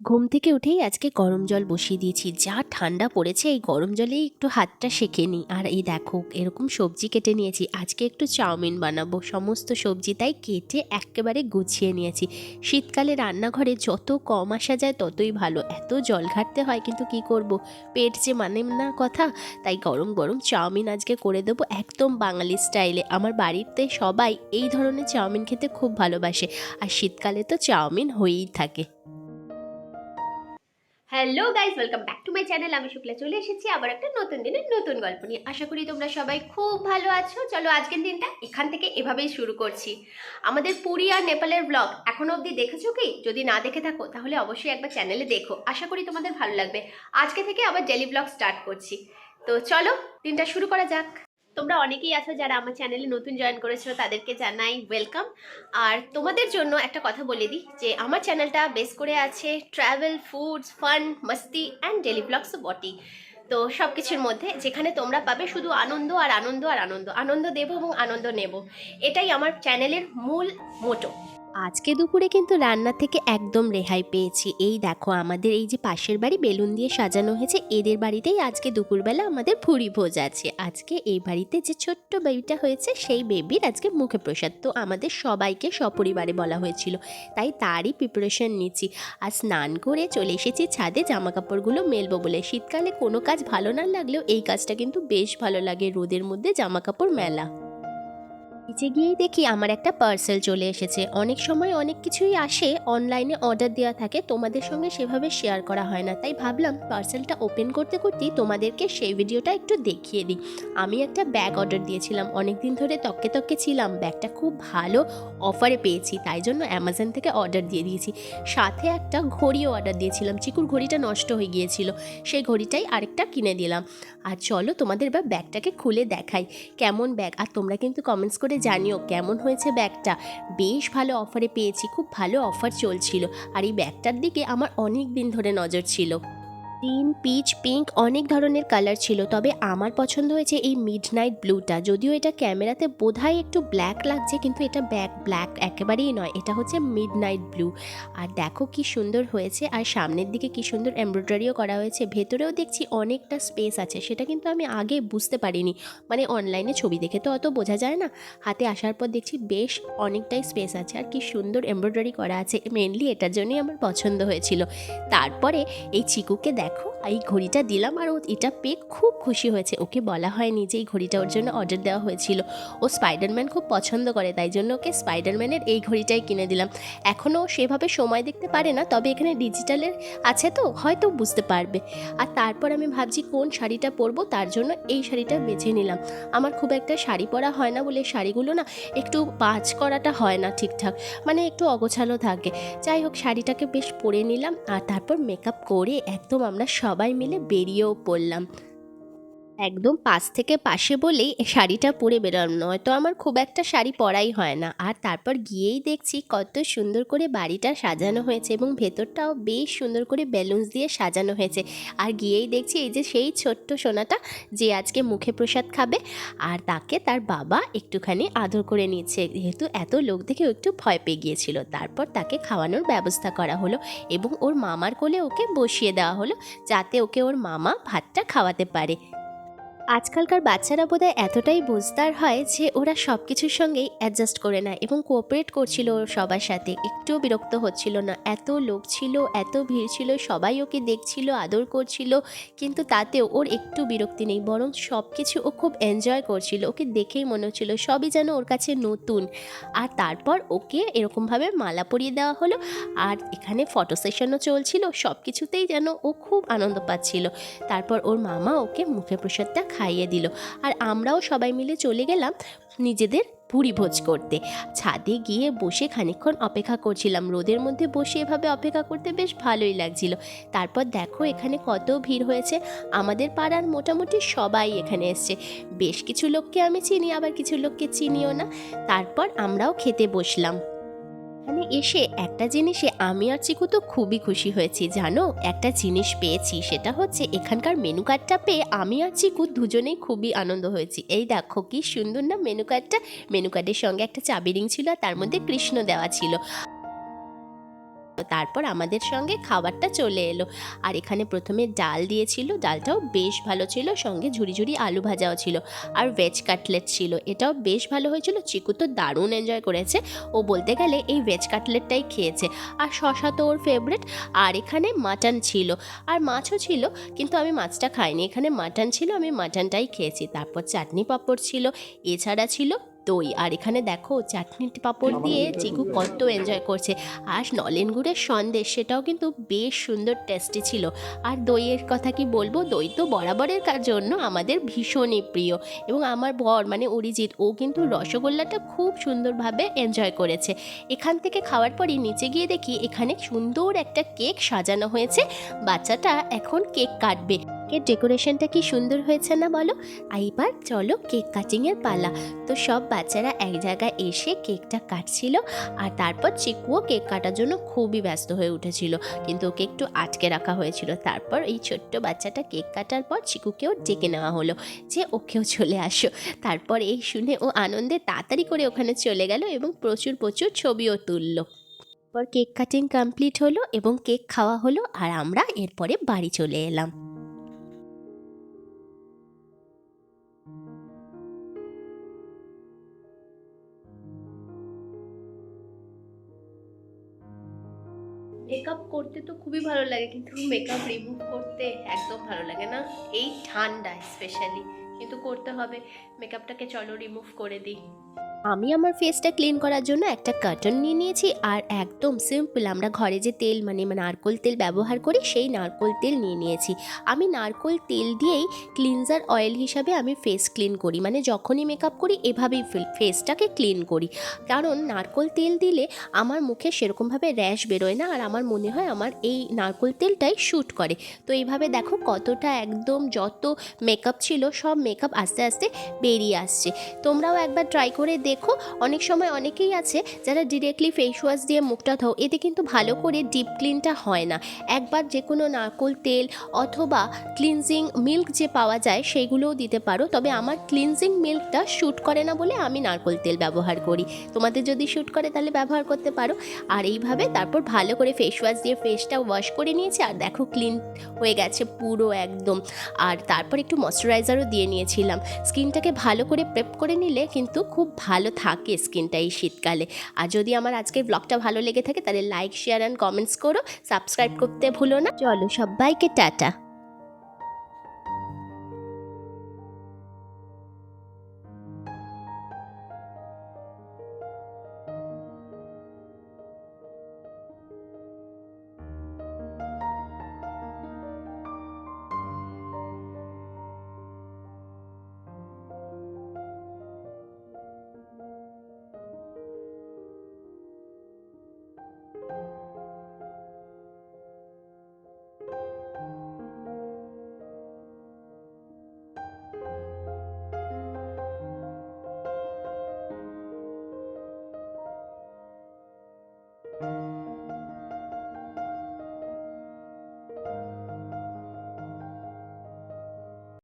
ঘুম থেকে উঠেই আজকে গরম জল বসিয়ে দিয়েছি। যা ঠান্ডা পড়েছে, এই গরম জলেই একটু হাতটা সেঁকে নিই। আর এই দেখো, এরকম সবজি কেটে নিয়েছি। আজকে একটু চাউমিন বানাবো। সমস্ত সবজি তাই কেটে একেবারে গুছিয়ে নিয়েছি। শীতকালে রান্নাঘরে যত কম আসা যায়, ততই ভালো। এত জল ঘাটতে হয়, কিন্তু কি করব? পেট যে মানে না কথা, তাই গরম গরম চাউমিন আজকে করে দেবো একদম বাঙালি স্টাইলে। আমার বাড়িতে সবাই এই ধরনের চাউমিন খেতে খুব ভালোবাসে। আর শীতকালে তো চাউমিন হয়েই থাকে। Hello guys welcome back to my channel আমি শুক্লা চলে এসেছি আবার একটা নতুন দিনের নতুন গল্প নিয়ে। আশা করি তোমরা সবাই খুব ভালো আছো। চলো আজকের দিনটা এখান থেকে এভাবেই শুরু করছি। আমাদের পুরী আর নেপালের ব্লগ এখনও অবধি দেখেছ কি? যদি না দেখে থাকো, তাহলে অবশ্যই একবার চ্যানেলে দেখো। আশা করি তোমাদের ভালো লাগবে। আজকে থেকে আবার ডেলি ব্লগ স্টার্ট করছি। তো চলো, দিনটা শুরু করা যাক। তোমরা অনেকেই আছো যারা আমার চ্যানেলে নতুন জয়েন করেছ, তাদেরকে জানাই ওয়েলকাম আর তোমাদের জন্য একটা কথা বলে দিই, যে আমার চ্যানেলটা বেস করে আছে ট্রাভেল ফুডস ফান মস্তি অ্যান্ড ডেলি ব্লগস বটি তো সব কিছুর মধ্যে যেখানে তোমরা পাবে শুধু আনন্দ আর আনন্দ আর আনন্দ। আনন্দ দেব এবং আনন্দ নেব। এটাই আমার চ্যানেলের মূল মোটো আজকে দুপুরে কিন্তু রান্না থেকে একদম রেহাই পেয়েছি। এই দেখো, আমাদের এই যে পাশের বাড়ি বেলুন দিয়ে সাজানো হয়েছে, এদের বাড়িতেই আজকে দুপুরবেলা আমাদের ভুড়ি ভোজ আছে। আজকে এই বাড়িতে যে ছোট্ট বেবিটা হয়েছে, সেই বেবির আজকে মুখে প্রসাদ। তো আমাদের সবাইকে সপরিবারে বলা হয়েছিল, তাই তারই প্রিপারেশন নিচ্ছি। আর স্নান করে চলে এসেছি ছাদে জামা কাপড়গুলো মেলবো বলে। শীতকালে কোনো কাজ ভালো না লাগলেও এই কাজটা কিন্তু বেশ ভালো লাগে, রোদের মধ্যে জামা কাপড় মেলা। নিচে গিয়েই দেখি আমার একটা পার্সেল চলে এসেছে। অনেক সময় অনেক কিছুই আসে অনলাইনে অর্ডার দেওয়া থাকে, তোমাদের সঙ্গে সেভাবে শেয়ার করা হয় না। তাই ভাবলাম পার্সেলটা ওপেন করতে করতেই তোমাদেরকে সেই ভিডিওটা একটু দেখিয়ে দিই। আমি একটা ব্যাগ অর্ডার দিয়েছিলাম অনেক দিন ধরে তককে তককে ছিলাম ব্যাগটা খুব ভালো অফারে পেয়েছি, তাই জন্য অ্যামাজন থেকে অর্ডার দিয়ে দিয়েছি। সাথে একটা ঘড়িও অর্ডার দিয়েছিলাম, চিকুর ঘড়িটা নষ্ট হয়ে গিয়েছিল, সেই ঘড়িটাই আরেকটা কিনে দিলাম। আর চলো তোমাদের এবার ব্যাগটাকে খুলে দেখাই, কেমন ব্যাগ আর তোমরা কিন্তু কমেন্টস করে জানিও কেমন হয়েছে ব্যাগটা। বেশ ভালো অফারে পেয়েছি, খুব ভালো অফার চলছিল। আর এই ব্যাগটার দিকে আমার অনেক দিন ধরে নজর ছিল। গ্রিন পিচ, পিঙ্ক অনেক ধরনের কালার ছিল, তবে আমার পছন্দ হয়েছে এই মিড নাইট ব্লুটা। যদিও এটা ক্যামেরাতে বোধহয় একটু ব্ল্যাক লাগছে, কিন্তু এটা ব্যাক, ব্ল্যাক একেবারেই নয়, এটা হচ্ছে মিড নাইট ব্লু। আর দেখো কি সুন্দর হয়েছে, আর সামনের দিকে কি সুন্দর এমব্রয়ডারিও করা হয়েছে, ভেতরেও দেখছি অনেকটা স্পেস আছে, সেটা কিন্তু আমি আগে বুঝতে পারিনি। মানে অনলাইনে ছবি দেখে তো অত বোঝা যায় না, হাতে আসার পর দেখছি বেশ অনেকটাই স্পেস আছে, আর কি সুন্দর এমব্রয়ডারি করা আছে মেনলি এটার জন্যই আমার পছন্দ হয়েছিল। তারপরে এই চিকুকে দেখো এই ঘড়িটা দিলাম আর ও এটা পেয়ে খুব খুশি হয়েছে। ওকে বলা হয়নি যে এই ঘড়িটা ওর জন্য অর্ডার দেওয়া হয়েছিল। ও স্পাইডারম্যান খুব পছন্দ করে, তাই জন্য ওকে স্পাইডারম্যানের এই ঘড়িটাই কিনে দিলাম। এখনও সেভাবে সময় দেখতে পারে না, তবে এখানে ডিজিটালের আছে তো, হয়তো বুঝতে পারবে। আর তারপর আমি ভাবছি কোন শাড়িটা পরবো, তার জন্য এই শাড়িটা বেছে নিলাম। আমার খুব একটা শাড়ি পরা হয় না বলে শাড়িগুলো না একটু পাঁচ করাটা হয় না ঠিকঠাক মানে একটু অগোছালো থাকে। যাই হোক, শাড়িটাকে বেশ পরে নিলাম আর তারপর মেকআপ করে একদম আমরা সবাই মিলে বেরিয়েও পড়লাম। একদম পাশ থেকে পাশে বলেই শাড়িটা পরে বেরোলাম। নয়তো আমার খুব একটা শাড়ি পরাই হয় না। আর তারপর গিয়েই দেখছি কত সুন্দর করে বাড়িটা সাজানো হয়েছে এবং ভেতরটাও বেশ সুন্দর করে বেলুনস দিয়ে সাজানো হয়েছে। আর গিয়েই দেখছি এই যে সেই ছোট্ট সোনাটা যে আজকে মুখে প্রসাদ খাবে আর তাকে তার বাবা একটুখানি আদর করে নিচ্ছে। যেহেতু এত লোক দেখে একটু ভয় পেয়ে গিয়েছিল। তারপর তাকে খাওয়ানোর ব্যবস্থা করা হলো এবং ওর মামার কোলে ওকে বসিয়ে দেওয়া হলো যাতে ওকে ওর মামা ভাতটা খাওয়াতে পারে। আজকালকার বাচ্চারা বোধহয় এতটাই বুঝদার হয় যে ওরা সব কিছুর সঙ্গেই অ্যাডজাস্ট করে নেয় এবং কোঅপারেট করছিল ওর সবার সাথে। একটুও বিরক্ত হচ্ছিল না। এত লোক ছিল, এত ভিড় ছিল, সবাই ওকে দেখছিল, আদর করছিল, কিন্তু তাতেও ওর একটু বিরক্তি নেই, বরং সব কিছু ও খুব এনজয় করছিল। ওকে দেখেই মনে হচ্ছিল সবই যেন ওর কাছে নতুন। আর তারপর ওকে এরকমভাবে মালা পরিয়ে দেওয়া হলো, আর এখানে ফটো সেশনও চলছিল সব কিছুতেই যেন ও খুব আনন্দ পাচ্ছিল। তারপর ওর মামা ওকে মুখে প্রসাদটা খাইয়ে দিল। আর আমরাও সবাই মিলে চলে গেলাম নিজেদের ভুড়ি ভোজ করতে। ছাদে গিয়ে বসে খানিকক্ষণ অপেক্ষা করছিলাম। রোদের মধ্যে বসে এভাবে অপেক্ষা করতে বেশ ভালোই লাগছিল। তারপর দেখো এখানে কত ভিড় হয়েছে। আমাদের পাড়ার মোটামুটি সবাই এখানে এসছে। বেশ কিছু লোককে আমি চিনি, আবার কিছু লোককে চিনিও না। তারপর আমরাও খেতে বসলাম। এখানে এসে একটা জিনিসে আমি আর চিকু তো খুবই খুশি হয়েছি, জানো? একটা জিনিস পেয়েছি, সেটা হচ্ছে এখানকার মেনু কার্ডটা পেয়ে আমি আর চিকু দুজনেই খুবই আনন্দ হয়েছি। এই দেখো কি সুন্দর না মেনু কার্ডটা মেনু কার্ডের সঙ্গে একটা চাবি রিং ছিল তার মধ্যে কৃষ্ণ দেওয়া ছিল। তারপর আমাদের সঙ্গে খাবারটা চলে এলো। আর এখানে প্রথমে ডাল দিয়েছিল, ডালটাও বেশ ভালো ছিল, সঙ্গে ঝুড়ি ঝুড়ি আলু ভাজাও ছিল। আর ভেজ কাটলেট ছিল, এটাও বেশ ভালো হয়েছিল। চিকু তো দারুণ এনজয় করেছে। ও বলতে গেলে এই ভেজ কাটলেটটাই খেয়েছে। আর শশা তো ওর ফেভারিট আর এখানে মাটন ছিল। আর মাছও ছিল, কিন্তু আমি মাছটা খাইনি। এখানে মাটন ছিল, আমি মাটনটাই খেয়েছি। তারপর চাটনি পাঁপড় ছিল, এছাড়া ছিল দই। আর এখানে দেখো চাটনি পাঁপড় দিয়ে চিকু কত এনজয় করছে। আর নলেন গুড়ের সন্দেশ সেটাও কিন্তু বেশ সুন্দর টেস্টি ছিল। আর দইয়ের কথা কি বলব? দই তো বরাবরের কার জন্য আমাদের ভীষণই প্রিয়। এবং আমার বর মানে অরিজিৎ ও কিন্তু রসগোল্লাটা খুব সুন্দরভাবে এনজয় করেছে। এখান থেকে খাওয়ার পরই নিচে গিয়ে দেখি এখানে সুন্দর একটা কেক সাজানো হয়েছে। বাচ্চাটা এখন কেক কাটবে। কেক ডেকোরেশনটা কি সুন্দর হয়েছে না বলো? এইবার চলো কেক কাটিংয়ের পালা। তো সব বাচ্চারা এক জায়গায় এসে কেকটা কাটছিল আর তারপর চিকুও কেক কাটার জন্য খুবই ব্যস্ত হয়ে উঠেছিল। কিন্তু ওকে একটু আটকে রাখা হয়েছিল। তারপর এই ছোট্ট বাচ্চাটা কেক কাটার পর চিকুকেও ডেকে নেওয়া হলো যে, ওকেও চলে আসো। তারপর এই শুনে ও আনন্দে তাড়াতাড়ি করে ওখানে চলে গেল এবং প্রচুর প্রচুর ছবিও তুললো। পর কেক কাটিং কমপ্লিট হলো এবং কেক খাওয়া হলো আর আমরা এরপরে বাড়ি চলে এলাম। মেকআপ করতে তো খুবই ভালো লাগে, কিন্তু মেকআপ রিমুভ করতে একদম ভালো লাগে না। এই ঠান্ডা স্পেশালি কিন্তু করতে হবে। মেকআপটাকে চলো রিমুভ করে দিই। আমি আমার ফেসটা ক্লিন করার জন্য একটা কার্টন নিয়ে নিয়েছি, আর একদম সিম্পল আমরা ঘরে যে তেল মানে নারকোল তেল ব্যবহার করি, সেই নারকোল তেল নিয়ে নিয়েছি। আমি নারকোল তেল দিয়েই ক্লিনজার অয়েল হিসাবে আমি ফেস ক্লিন করি মানে যখনই মেকআপ করি, এভাবেই ফেসটাকে ক্লিন করি। কারণ নারকোল তেল দিলে আমার মুখে সেরকমভাবে র্যাশ বেরোয় না, আর আমার মনে হয় আমার এই নারকোল তেলটাই শ্যুট করে। তো এইভাবে দেখো কতটা একদম যত মেকআপ ছিল, সব মেকআপ আস্তে আস্তে বেরিয়ে আসছে। তোমরাও একবার ট্রাই করে দেখো। অনেক সময় অনেকেই আছে যারা ডিরেক্টলি ফেস ওয়াশ দিয়ে মুখটা ধো এতে কিন্তু ভালো করে ডিপ ক্লিনটা হয় না। একবার যে কোনো নারকোল তেল অথবা ক্লিনজিং মিল্ক যে পাওয়া যায় সেইগুলোও দিতে পারো, তবে আমার ক্লিনজিং মিল্কটা শ্যুট করে না বলে আমি নারকোল তেল ব্যবহার করি। তোমাদের যদি শ্যুট করে তাহলে ব্যবহার করতে পারো। আর এইভাবে তারপর ভালো করে ফেস ওয়াশ দিয়ে ফেসটা ওয়াশ করে নিয়েছি, আর দেখো ক্লিন হয়ে গেছে পুরো একদম। আর তারপর একটু ময়শ্চারাইজারও দিয়ে নিয়েছিলাম। স্কিনটাকে ভালো করে প্রেপ করে নিলে কিন্তু খুব ভালো থাকে স্কিনটা এই শীতকালে। আর যদি আমার আজকের ব্লগটা ভালো লেগে থাকে, তাহলে লাইক শেয়ার অ্যান্ড কমেন্টস করো। সাবস্ক্রাইব করতে ভুলো না। চলো সবাইকে টাটা।